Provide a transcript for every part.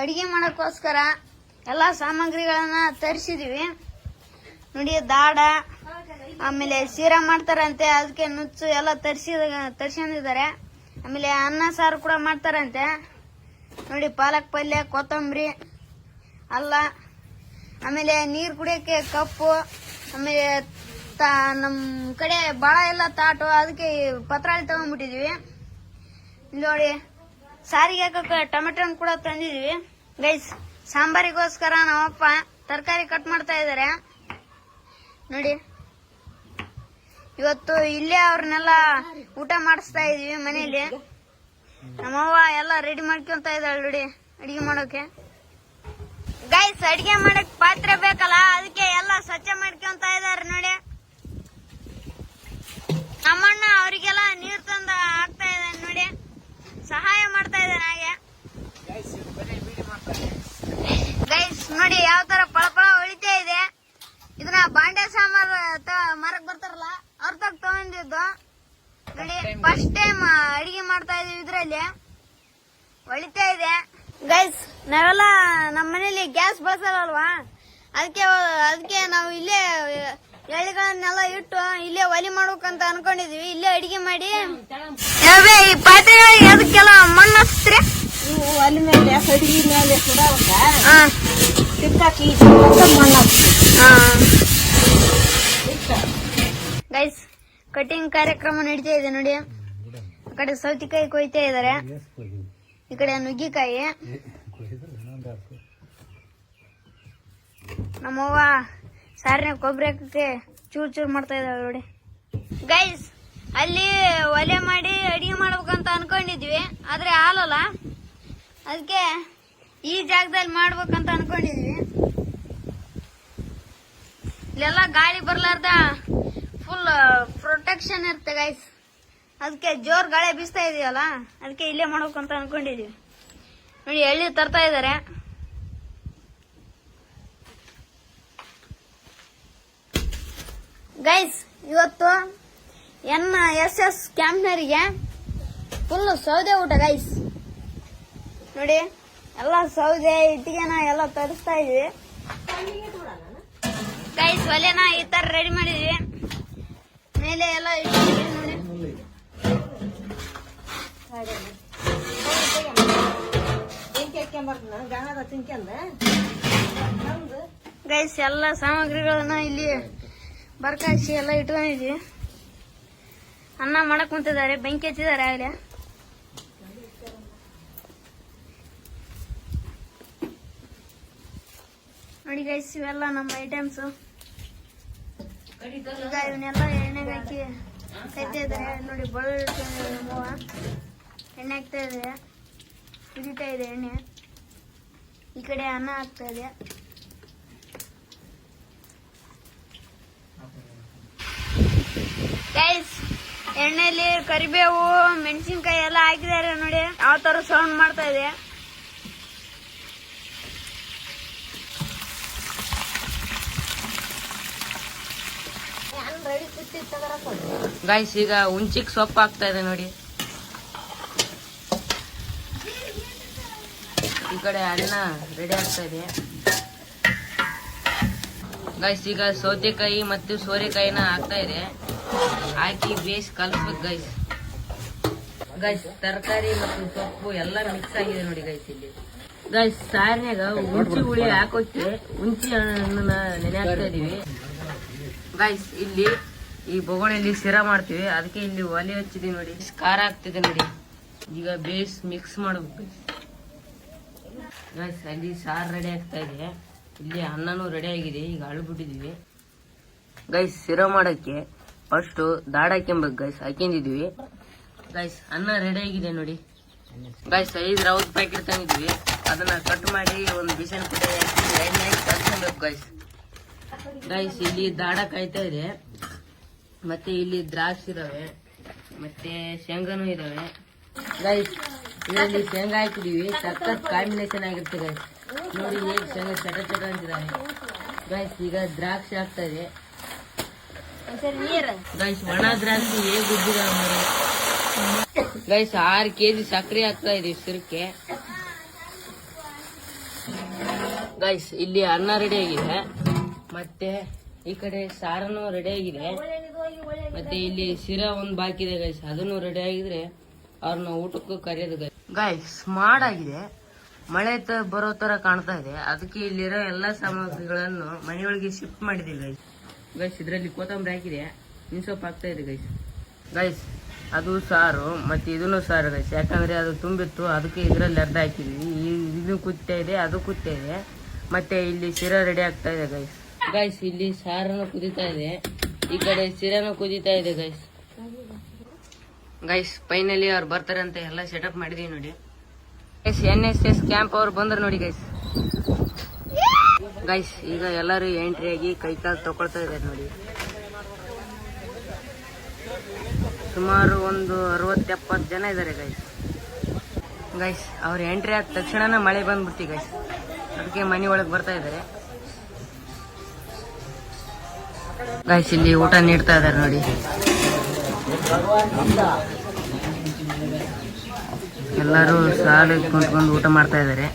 ಅಡಿಗೆ ಮಾಡಕ್ಕೋಸ್ಕರ ಎಲ್ಲ ಸಾಮಗ್ರಿಗಳನ್ನ ತರಿಸಿದೀವಿ. ನೋಡಿ, ದಾಡ, ಆಮೇಲೆ ಸೀರಾ ಮಾಡ್ತಾರಂತೆ, ಅದಕ್ಕೆ ನುಚ್ಚು ಎಲ್ಲ ತರಿಸಿ, ತರ್ಸ್ಕೊಂಡಿದ್ದಾರೆ. ಆಮೇಲೆ ಅನ್ನ ಸಾರು ಕೂಡ ಮಾಡ್ತಾರಂತೆ. ನೋಡಿ, ಪಾಲಕ್ ಪಲ್ಯ, ಕೊತ್ತಂಬರಿ, ಅಲ್ಲ. ಆಮೇಲೆ ನೀರು ಕುಡಿಯೋಕ್ಕೆ ಕಪ್ಪು, ಆಮೇಲೆ ತಾ ನಮ್ಮ ಕಡೆ ಭಾಳ ಎಲ್ಲ ತಾಟು, ಅದಕ್ಕೆ ಪತ್ರಾಳಿ ತಗೊಂಡ್ಬಿಟ್ಟಿದ್ವಿ. ನೋಡಿ ಸಾರಿಗೆ ಹಾಕಕ್ಕೆ ಟೊಮೆಟೊ ಹಣ್ಣು ಕೂಡ ತಂದಿದೀವಿ. ಗೈಸ್ ಸಾಂಬಾರಿಗೋಸ್ಕರ ನಮ್ಮಪ್ಪ ತರಕಾರಿ ಕಟ್ ಮಾಡ್ತಾ ಇದ್ದಾರೆ ನೋಡಿ. ಇವತ್ತು ಇಲ್ಲೇ ಅವ್ರನ್ನೆಲ್ಲ ಊಟ ಮಾಡಿಸ್ತಾ ಇದೀವಿ ಮನೇಲಿ ನಮ್ಮವ್ವ ಎಲ್ಲ ರೆಡಿ ಮಾಡ್ಕೊಂತ ಇದ್ದಾಳೆ ನೋಡಿ, ಅಡಿಗೆ ಮಾಡೋಕೆ. ಗೈಸ್ ಅಡಿಗೆ ಮಾಡಕ್ ಪಾತ್ರೆ ಬೇಕಲ್ಲ, ಅದಕ್ಕೆ ಎಲ್ಲ ಸ್ವಚ್ಛ ಮಾಡ್ಕೊಂತ ಇದಾರೆ ನೋಡಿ. ನಮ್ಮಣ್ಣ ಅವರಿಗೆಲ್ಲ ನೀರ್ ತಂದ ಹಾಕ್ತಾ ಇದ್ದಾನೆ ನೋಡಿ. ಸಹಾಯ ಮಾಡ್ತಾ ಇದ್ದಾನೆ ಹಾಗೆ. ಗೈಸ್ ನೋಡಿ ಯಾವ ತರ ಪಳಪಳ ಹೊಳಿತಾ ಇದೆ. ಇದನ್ನ ಬಾಂಡೆ ಸಾಂಬಾರ್ ಮರಕ್ ಬರ್ತಾರಲ್ಲ ಅವ್ರ ತಗ ತಗೊಂಡಿದ್ದು. ನೋಡಿ ಫಸ್ಟ್ ಟೈಮ್ ಅಡಿಗೆ ಮಾಡ್ತಾ ಇದೀವಿ ಇದ್ರಲ್ಲಿ. ಹೊಳಿತಾ ಇದೆ. ಗೈಸ್ ನಾವೆಲ್ಲ ನಮ್ಮ ಮನೇಲಿ ಗ್ಯಾಸ್ ಬಳಸಲ್ವಾ ಅದಕ್ಕೆ ಅದಕ್ಕೆ ನಾವು ಇಲ್ಲೇ ಎಳೆಗಳನ್ನೆಲ್ಲ ಇಟ್ಟು ಇಲ್ಲೇ ಒಲಿ ಮಾಡ್ಬೇಕಂತ ಅನ್ಕೊಂಡಿದ್ವಿ. ಇಲ್ಲೇ ಅಡಿಗೆ ಮಾಡಿ. ಈ ಪಾತ್ರೆಗಳಿಗೆ ಅದಕ್ಕೆಲ್ಲ ಮಣ್ಣು ಹಚ್ತ್ರಿ ಇವು ಒಲೆ ಮೇಲೆ ಕಡಿಗೆ ಮೇಲೆ ಸುಡಾವಕ್ಕ ಹಾ. ತಿಕ್ಕಾಕಿ ಮಣ್ಣು ಹಾ. ಗೈಸ್ ಕಟಿಂಗ್ ಕಾರ್ಯಕ್ರಮ ನಡೀತಾ ಇದೆ ನೋಡಿ. ಆ ಕಡೆ ಸೌತಿಕಾಯಿ ಕೊಯ್ತಾ ಇದಾರೆ ಈ ಕಡೆ ನುಗ್ಗಿಕಾಯಿ. ನಮ್ಮವ್ವ ಸಾರಿನ ಕೊಬ್ಬರಿ ಹಾಕಕ್ಕೆ ಚೂರು ಚೂರು ಮಾಡ್ತಾ ಇದ್ದಾಳೆ ನೋಡಿ. ಗೈಸ್ ಅಲ್ಲಿ ಒಲೆ ಮಾಡಿ ಅಡಿಗೆ ಮಾಡ್ಬೇಕಂತ ಅನ್ಕೊಂಡಿದ್ವಿ, ಆದ್ರೆ ಹಾಲಲ್ಲ. ಅದಕ್ಕೆ ಈ ಜಾಗದಲ್ಲಿ ಮಾಡ್ಬೇಕಂತ ಅನ್ಕೊಂಡಿದ್ವಿ. ಇಲ್ಲೆಲ್ಲ ಗಾಳಿ ಬರ್ಲಾರ್ದ ಫುಲ್ ಪ್ರೊಟೆಕ್ಷನ್ ಇರುತ್ತೆ ಗೈಸ್ ಅದಕ್ಕೆ ಜೋರ್ ಗಾಳಿ ಬೀಸ್ತಾ ಇದೀವಲ್ಲ ಅದಕ್ಕೆ ಇಲ್ಲೇ ಮಾಡ್ಬೇಕಂತ ಅನ್ಕೊಂಡಿದೀವಿ. ನೋಡಿ ಎಳ್ಳಿ ತರ್ತಾ ಇದಾರೆ. ಗೈಸ್ ಇವತ್ತು ಎನ್ ಎಸ್ ಎಸ್ ಕ್ಯಾಂಪ್ನರಿಗೆ ಫುಲ್ಲು ಸೌದೆ ಊಟ ಗೈಸ್ ನೋಡಿ, ಎಲ್ಲ ಸೌದೆ, ಇಟ್ಟಿಗೆನ ಎಲ್ಲ ತರಿಸ್ತಾ ಇದ್ವಿ. ಗೈಸ್ ಒಲೆನ ಈ ತರ ರೆಡಿ ಮಾಡಿದ್ವಿ. ಮೇಲೆ ಎಲ್ಲ ನೋಡಿ. ಗೈಸ್ ಎಲ್ಲ ಸಾಮಗ್ರಿಗಳನ್ನ ಇಲ್ಲಿ ಬರ್ಕಾಸಿ ಎಲ್ಲ ಇಟ್ಕೊಂಡಿದ್ವಿ ಅನ್ನ ಮಾಡಕ್ ಕುಂತಿದ್ದಾರೆ, ಬೆಂಕಿ ಹಚ್ಚಿದ್ದಾರೆ ಆಗಲೇ. ನೋಡಿ ಗೈಸ್ ಇವೆಲ್ಲ ನಮ್ಮ ಐಟಮ್ಸ್ ಈಗ ಇವನ್ನೆಲ್ಲ ಎಣ್ಣೆಗೆ ಹಾಕಿ ಕೈತಾ ನೋಡಿ ನಮ್ಮವ್ವ. ಎಣ್ಣೆ ಹಾಕ್ತಾ ಇದೆ. ಕುದೀತಾ ಇದೆ ಎಣ್ಣೆ. ಈ ಕಡೆ ಅನ್ನ ಹಾಕ್ತಾ ಇದೆ ಗೈಸ್ ಎಣ್ಣೆಲಿ ಕರಿಬೇವು, ಮೆಣಸಿನ್ಕಾಯಿ ಎಲ್ಲ ಹಾಕಿದಾರೆ ನೋಡಿ. ಯಾವ ತರ ಸೌಂಡ್ ಮಾಡ್ತಾ ಇದೆ. ಗಾಯ್ಸ್ ಈಗ ಉಂಚಿಕ್ ಸೊಪ್ಪು ಆಗ್ತಾ ಇದೆ ನೋಡಿ. ಈ ಕಡೆ ಅನ್ನ ರೆಡಿ ಆಗ್ತಾ ಇದೆ. ಗೈಸ್ ಈಗ ಸೌತೆಕಾಯಿ ಮತ್ತು ಸೋರೆಕಾಯಿನ ಹಾಕ್ತಾ ಇದೆ. ಹಾಕಿ ಬೇಸ್ ಕಲಸ್ಬೇಕು ಗೈಸ್ ಗೈಸ್ ತರಕಾರಿ ಮತ್ತು ಸೊಪ್ಪು ಎಲ್ಲ ಮಿಕ್ಸ್ ಆಗಿದೆ ನೋಡಿ ಗೈಸ್ ಇಲ್ಲಿ. ಗೈಸ್ ಸಾರಿನಾಗ ಹುಣ್ಸಿ ಹುಳಿ ಹಾಕೋಕೆ ಉಂಚಿ ಹಣ್ಣನ್ನ ನೆನೆ ಹಾಕ್ತಾ ಇದೀವಿ ಗೈಸ್ ಇಲ್ಲಿ ಈ ಬೊಗಳಿಲಿ ಸಿರ ಮಾಡ್ತೀವಿ. ಅದಕ್ಕೆ ಇಲ್ಲಿ ಒಲೆ ಹಚ್ಚಿದೀವಿ ನೋಡಿ. ಖಾರ ಆಗ್ತಿದೆ ನೋಡಿ. ಈಗ ಬೇಸ್ ಮಿಕ್ಸ್ ಮಾಡ್ಬೇಕು ಗೈಸ್ ಅಲ್ಲಿ ಸಾರು ರೆಡಿ ಆಗ್ತಾ ಇದೆ. ಇಲ್ಲಿ ಅನ್ನನೂ ರೆಡಿ ಆಗಿದೆ. ಈಗ ಅಳ್ಬಿಟ್ಟಿದೀವಿ. ಗೈಸ್ ಸಿರ ಮಾಡಕ್ಕೆ ಫಸ್ಟ್ ದಾಡ ಹಾಕ್ಯಂಬೇಕು ಗೈಸ್ ಹಾಕ್ಯಂದಿದ್ವಿ. ಗೈಸ್ ಅನ್ನ ರೆಡಿ ಆಗಿದೆ ನೋಡಿ. ಗೈಸ್ ಐದು ರೌದ್ ಪ್ಯಾಕೆಟ್ ತಂದಿದ್ವಿ. ಅದನ್ನ ಕಟ್ ಮಾಡಿ ಒಂದು ಬಿಸಿನ ಹಾಕಿ ಎಣ್ಣೆ ಹಾಕಿ ಕಲ್ಸ್ಕೊಬೇಕು ಗೈಸ್ ಗೈಸ್ ಇಲ್ಲಿ ದಾಡ ಕಾಯ್ತಾ ಇದೆ. ಮತ್ತೆ ಇಲ್ಲಿ ದ್ರಾಕ್ಷಿ ಇದಾವೆ. ಮತ್ತೆ ಶೇಂಗಾನು ಇದಾವೆ. ಗೈಸ್ ಇದರಲ್ಲಿ ಶೇಂಗಾ ಹಾಕಿದೀವಿ. ಸಖತ್ ಕಾಂಬಿನೇಷನ್ ಆಗಿರುತ್ತೆ ಗೈಸ್ ನೋಡಿ, ಹೇಗೆ ಶೇಂಗಾ ಚಟ ಚಟ ಅಂತಿದ್ದಾವೆ ಗೈಸ್ ಈಗ ದ್ರಾಕ್ಷಿ ಆಗ್ತಾ ಇದೆ. ಗೈಸ್ ಒಣ ದ್ರಾಕ್ಷಿ ಗೈಸ್ ಆರು ಕೆಜಿ ಸಕ್ಕರೆ ಹಾಕ್ತಾ ಇದೆ ಸಿರಕ್ಕೆ. ಗೈಸ್ ಇಲ್ಲಿ ಅನ್ನ ರೆಡಿ ಆಗಿದೆ. ಮತ್ತೆ ಈ ಕಡೆ ಸಾರನು ರೆಡಿ ಆಗಿದೆ. ಮತ್ತೆ ಇಲ್ಲಿ ಶಿರಾ ಒಂದು ಬಾಕಿ ಇದೆ ಗೈಸ್ ಅದನ್ನು ರೆಡಿ ಆಗಿದ್ರೆ ಅವ್ರನ್ನ ಊಟಕ್ಕೂ ಕರೆಯೋದು ಗೈಸ್ ಗೈಸ್ ಆಗಿದೆ. ಮಳೆ ಬರೋ ತರ ಕಾಣ್ತಾ ಇದೆ. ಅದಕ್ಕೆ ಇಲ್ಲಿರೋ ಎಲ್ಲಾ ಸಾಮಗ್ರಿಗಳನ್ನು ಮನೆಯೊಳಗೆ ಶಿಫ್ಟ್ ಮಾಡಿದೀವಿ ಗೈಸ್ ಗೈಸ್ ಇದರಲ್ಲಿ ಕೊತ್ತಂಬರಿ ಹಾಕಿದೆ. ಸೊಪ್ಪು ಹಾಕ್ತಾ ಇದೆ ಗೈಸ್ ಗೈಸ್ ಅದು ಸಾರು, ಮತ್ತೆ ಇದನ್ನು ಸಾರು ಗೈಸ್ ಯಾಕಂದ್ರೆ ಅದು ತುಂಬಿತ್ತು, ಅದಕ್ಕೆ ಇದರಲ್ಲಿ ಅರ್ಧ ಹಾಕಿದ್ವಿ ಇದು ಕುತ್ತಾ ಇದೆ, ಅದು ಕುತ್ತಾ ಇದೆ. ಮತ್ತೆ ಇಲ್ಲಿ ಶಿರಾ ರೆಡಿ ಆಗ್ತಾ ಇದೆ ಗೈಸ್ ಗೈಸ್ ಇಲ್ಲಿ ಸಾರನ್ನು ಕುದೀತಾ ಇದೆ. ಈ ಕಡೆ ಶಿರಾನು ಕುದೀತಾ ಇದೆ ಗೈಸ್ ಗೈಸ್ ಫೈನಲಿ ಅವ್ರು ಬರ್ತಾರೆ ಅಂತ ಎಲ್ಲ ಸೆಟಪ್ ಮಾಡಿದೀವಿ ನೋಡಿ. Guys N S S camp ಅವ್ರು ಬಂದ್ರು ನೋಡಿ ಗೈಸ್ ಗೈಸ್ ಈಗ ಎಲ್ಲರೂ ಎಂಟ್ರಿ ಆಗಿ ಕೈ ಕಾಲು ತಗೊಳ್ತಾ ಇದ್ದಾರೆ ನೋಡಿ. ಸುಮಾರು ಒಂದು ಅರವತ್ತು ಎಪ್ಪತ್ತು ಜನ ಇದ್ದಾರೆ ಗೈಸ್ ಗೈಸ್ ಅವ್ರು ಎಂಟ್ರಿ ಆದ ತಕ್ಷಣನೇ ಮಳೆ ಬಂದ್ಬಿಡ್ತಿ ಗೈಸ್ ಅದಕ್ಕೆ ಮನೆ ಒಳಗೆ ಬರ್ತಾ ಇದ್ದಾರೆ. ಗೈಸ್ ಇಲ್ಲಿ ಊಟ ನೀಡ್ತಾ ಇದ್ದಾರೆ ನೋಡಿ. ಎಲ್ಲರೂ ಸಾಲು ಕುಂತ್ಕೊಂಡು ಊಟ ಮಾಡ್ತಾ ಇದ್ದಾರೆ.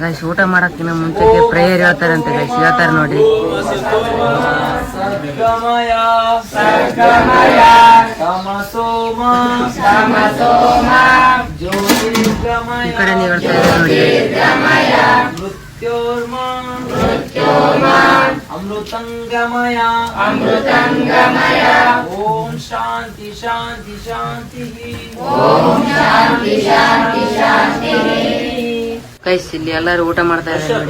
ಗೈಸ್ ಊಟ ಮಾಡೋಕ್ಕಿಂತ ಮುಂಚೆಗೆ ಪ್ರೇಯರ್ ಹೇಳ್ತಾರಂತೆ ಗೈಸ್ ಹೇಳ್ತಾರೆ ನೋಡಿ ಈ ಕಡೆ ನೀವು ಹೇಳ್ತಾ ಇದ್ದಾರೆ ನೋಡಿ. ಅಮೃತಂಗಮಯ. ಅಮೃತಂಗಮಯ. ಓಂ ಶಾಂತಿ ಶಾಂತಿ ಶಾಂತಿ ಗೈಸ್ ಇಲ್ಲಿ ಎಲ್ಲರೂ ಊಟ ಮಾಡ್ತಾ ಇದ್ದಾರೆ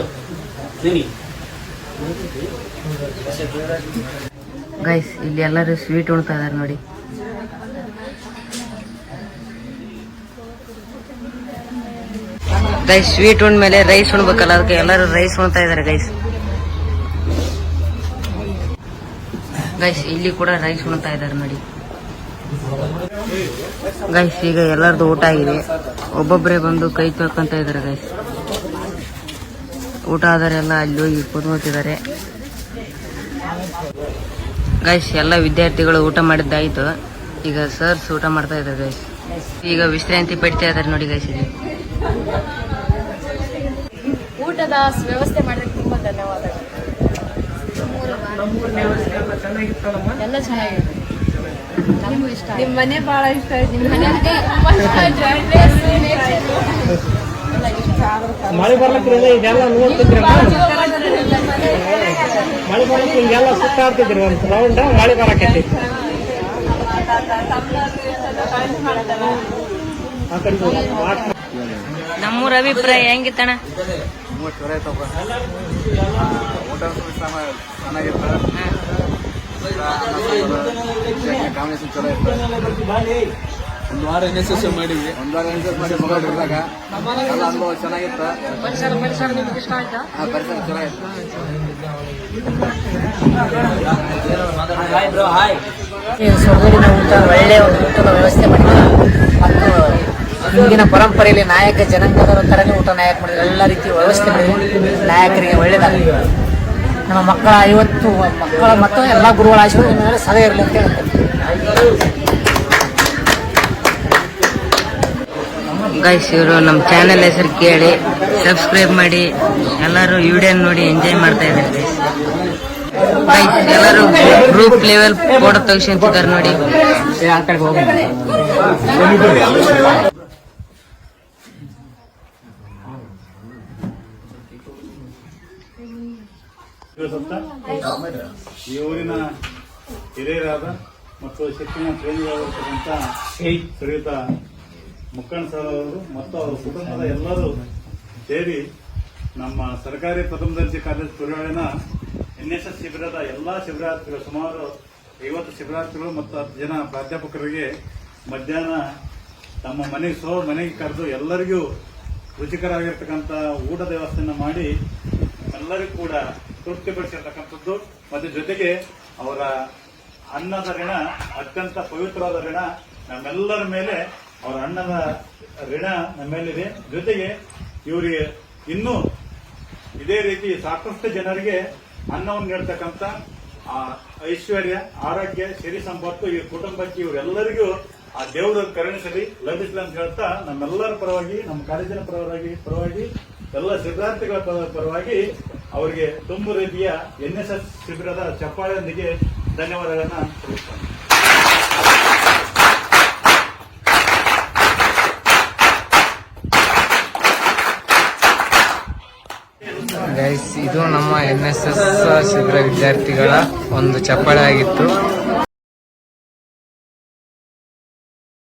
ಗೈಸ್ ಇಲ್ಲಿ ಎಲ್ಲರೂ ಸ್ವೀಟ್ ಉಣ್ತಾ ಇದಾರೆ ನೋಡಿ. ಗೈಸ್ ಸ್ವೀಟ್ ಉಣ್ಮೇಲೆ ರೈಸ್ ಉಣ್ಬೇಕಲ್ಲ, ಅದಕ್ಕೆ ಎಲ್ಲರೂ ರೈಸ್ ಉಣ್ತಾ ಇದಾರೆ ಗೈಸ್ ಗೈಸ್ ಇಲ್ಲಿ ಕೂಡ ರೈಸ್ ಉಣ್ತಾ ಇದಾರೆ ನೋಡಿ. ಗೈಸ್ ಈಗ ಎಲ್ಲರದು ಊಟ ಆಗಿದೆ. ಒಬ್ಬೊಬ್ಬರೇ ಬಂದು ಕೈ ತೊಳ್ಕೊಂತ ಇದಾರೆ ಗೈಸ್ ಊಟ ಆದರೆಲ್ಲ ಅಲ್ಲಿ ಹೋಗಿ ಕೂತ್ಕೊತಿದ್ದಾರೆ ಗೈಸ್ ಎಲ್ಲ ವಿದ್ಯಾರ್ಥಿಗಳು ಊಟ ಮಾಡಿದ್ದಾಯ್ತು. ಈಗ ಸರ್ಸ್ ಊಟ ಮಾಡ್ತಾ ಇದ್ದಾರೆ ಗೈಸ್ ಈಗ ವಿಶ್ರಾಂತಿ ಪಡಿತಾ ಇದ್ದಾರೆ ನೋಡಿ ಗೈಸ್ ಇಲ್ಲಿ. ಊಟದ ವ್ಯವಸ್ಥೆ ಮಾಡೋದಕ್ಕೆ ತುಂಬಾ ಧನ್ಯವಾದಗಳು. ಎಲ್ಲ ಚೆನ್ನಾಗಿದೆ. ನಮಗೂ ಇಷ್ಟ ನಿಮ್ಮ ಮನೆ ಬಹಳ ಇಷ್ಟ ಆಯ್ತು ನಿಮ್ಮ ಮನೆ ಮಳೆ ಬರ್ಲಕ್ಕಿರೋದು ಇದೆಲ್ಲ ನೋಡ್ತಿದ್ರಿ ಮಳೆ ಬರ್ಲಕ್ ಹಿಂಗೆಲ್ಲ ಸುತ್ತಾಡ್ತಿದ್ರಿ ಒಂದು ರೌಂಡ್ ಮಳೆ ಬರಕೈತಿ ನಮ್ಮೂರ ಅಭಿಪ್ರಾಯ ಹೆಂಗಿತ್ತಣ ಮೂವತ್ತು ಚಲೋ ಐತಪ್ಪ ಊಟ ಚೆನ್ನಾಗಿತ್ತು ಒಂದು ವಾರ ಎನ್ ಎಸ್ ಎಸ್ ಒಂದು ವಾರ ಎನ್ ಎಸ್ ಮಾಡಿ ಅನುಭವ ಚೆನ್ನಾಗಿತ್ತು ಪರಿಸರ ಪರಿಸರ ಪರಿಸರ ಚೆನ್ನಾಗಿತ್ತು ಊಟ ಒಳ್ಳೆಯ ಊಟದ ವ್ಯವಸ್ಥೆ ಮಾಡಿದ್ದಾರೆ ಮತ್ತು ಹಿಂದಿನ ಪರಂಪರೆಯಲ್ಲಿ ನಾಯಕ ಜನಾಂಗದವರ ಥರನೇ ಊಟ ನಾಯಕ ಮಾಡಿದ್ರು. ಎಲ್ಲ ರೀತಿಯ ವ್ಯವಸ್ಥೆ ಮಾಡಿದ್ದಾರೆ ನಾಯಕರಿಗೆ ಒಳ್ಳೆಯದಾಗಲಿ ನಮ್ಮ ಮಕ್ಕಳ ಐವತ್ತು ಮಕ್ಕಳ ಮತ್ತು ಎಲ್ಲ ಗುರುಗಳ ಆಶೀರ್ವಾದ ಮೇಲೆ ಸದಾ ಇರಲಿ ಅಂತ ಹೇಳ್ತೇನೆ ಗೈಸ್ ಇವರು ನಮ್ಮ ಚಾನೆಲ್ ಹೆಸರು ಕೇಳಿ ಸಬ್ಸ್ಕ್ರೈಬ್ ಮಾಡಿ ಎಲ್ಲರೂ ವಿಡಿಯೋ ನೋಡಿ ಎಂಜಾಯ್ ಮಾಡ್ತಾ ಇದ್ದಾರೆ ಗೈಸ್ ಗೈಸ್ ಎಲ್ಲರೂ ಗ್ರೂಪ್ ಲೆವೆಲ್ ಫೋಟೋ ತೆಗಿಸ್ಕೊಂತಿದ್ದಾರೆ ನೋಡಿ ಆ ಕಡೆಗೆ ಹೋಗಿ ಈ ಊರಿನ ಹಿರಿಯರಾದ ಮತ್ತು ಶಿಕ್ಷಣ ಪ್ರೇಮಿಗಳಾಗಿರ್ತಕ್ಕಂಥ ಶ್ರೀಯುತ ಮುಕ್ಕಣ್ಣ ಸರ್ ಅವರು ಮತ್ತು ಅವರ ಕುಟುಂಬದ ಎಲ್ಲರೂ ಸೇರಿ ನಮ್ಮ ಸರ್ಕಾರಿ ಪ್ರಥಮ ದರ್ಜೆ ಕಾಲೇಜು ತುರುಳಿನ ಎನ್ ಎಸ್ ಎಸ್ ಶಿಬಿರದ ಎಲ್ಲಾ ಶಿಬಿರಾರ್ಥಿಗಳು ಸುಮಾರು ಐವತ್ತು ಶಿಬಿರಾರ್ಥಿಗಳು ಮತ್ತು ಹತ್ತು ಜನ ಪ್ರಾಧ್ಯಾಪಕರಿಗೆ ಮಧ್ಯಾಹ್ನ ತಮ್ಮ ಮನೆಗೆ ಸೋ ಮನೆಗೆ ಕರೆದು ಎಲ್ಲರಿಗೂ ರುಚಿಕರವಾಗಿರ್ತಕ್ಕಂಥ ಊಟದ ವ್ಯವಸ್ಥೆಯನ್ನು ಮಾಡಿ ಎಲ್ಲರಿಗೂ ಕೂಡ ತೃಪ್ತಿಪಡಿಸಿರ್ತಕ್ಕಂಥದ್ದು. ಮತ್ತೆ ಜೊತೆಗೆ ಅವರ ಅನ್ನದ ಋಣ, ಅತ್ಯಂತ ಪವಿತ್ರವಾದ ಋಣ ನಮ್ಮೆಲ್ಲರ ಮೇಲೆ, ಅವರ ಅಣ್ಣದ ಋಣ ನಮ್ಮ ಮೇಲಿದೆ ಜೊತೆಗೆ ಇವರಿಗೆ ಇನ್ನೂ ಇದೇ ರೀತಿ ಸಾಕಷ್ಟು ಜನರಿಗೆ ಅನ್ನವನ್ನು ನೀಡ್ತಕ್ಕಂಥ ಆ ಐಶ್ವರ್ಯ, ಆರೋಗ್ಯ, ಸಿರಿ ಸಂಪತ್ತು, ಈ ಕುಟುಂಬಕ್ಕೆ ಇವರೆಲ್ಲರಿಗೂ ಆ ದೇವರ ಕರುಣಿಸಲಿ, ಲಭಿಸಲಿ ಅಂತ ಹೇಳ್ತಾ ನಮ್ಮೆಲ್ಲರ ಪರವಾಗಿ, ನಮ್ಮ ಕಾಲೇಜಿನ ಪರವಾಗಿ ಪರವಾಗಿ, ಎಲ್ಲ ಸಿದ್ಧಾರ್ಥಿಗಳ ಪರ- ಪರವಾಗಿ ಅವರಿಗೆ ತುಂಬು ರೀತಿಯ ಎನ್ ಎಸ್ ಎಸ್ ಶಿಬಿರದ ಚಪ್ಪಾಳೆಯೊಂದಿಗೆ ಧನ್ಯವಾದಗಳನ್ನ ಗೈಸ್ ಇದು ನಮ್ಮ ಎನ್ ಎಸ್ ಎಸ್ ಶಿಬಿರ ವಿದ್ಯಾರ್ಥಿಗಳ ಒಂದು ಚಪ್ಪಾಳೆ ಆಗಿತ್ತು.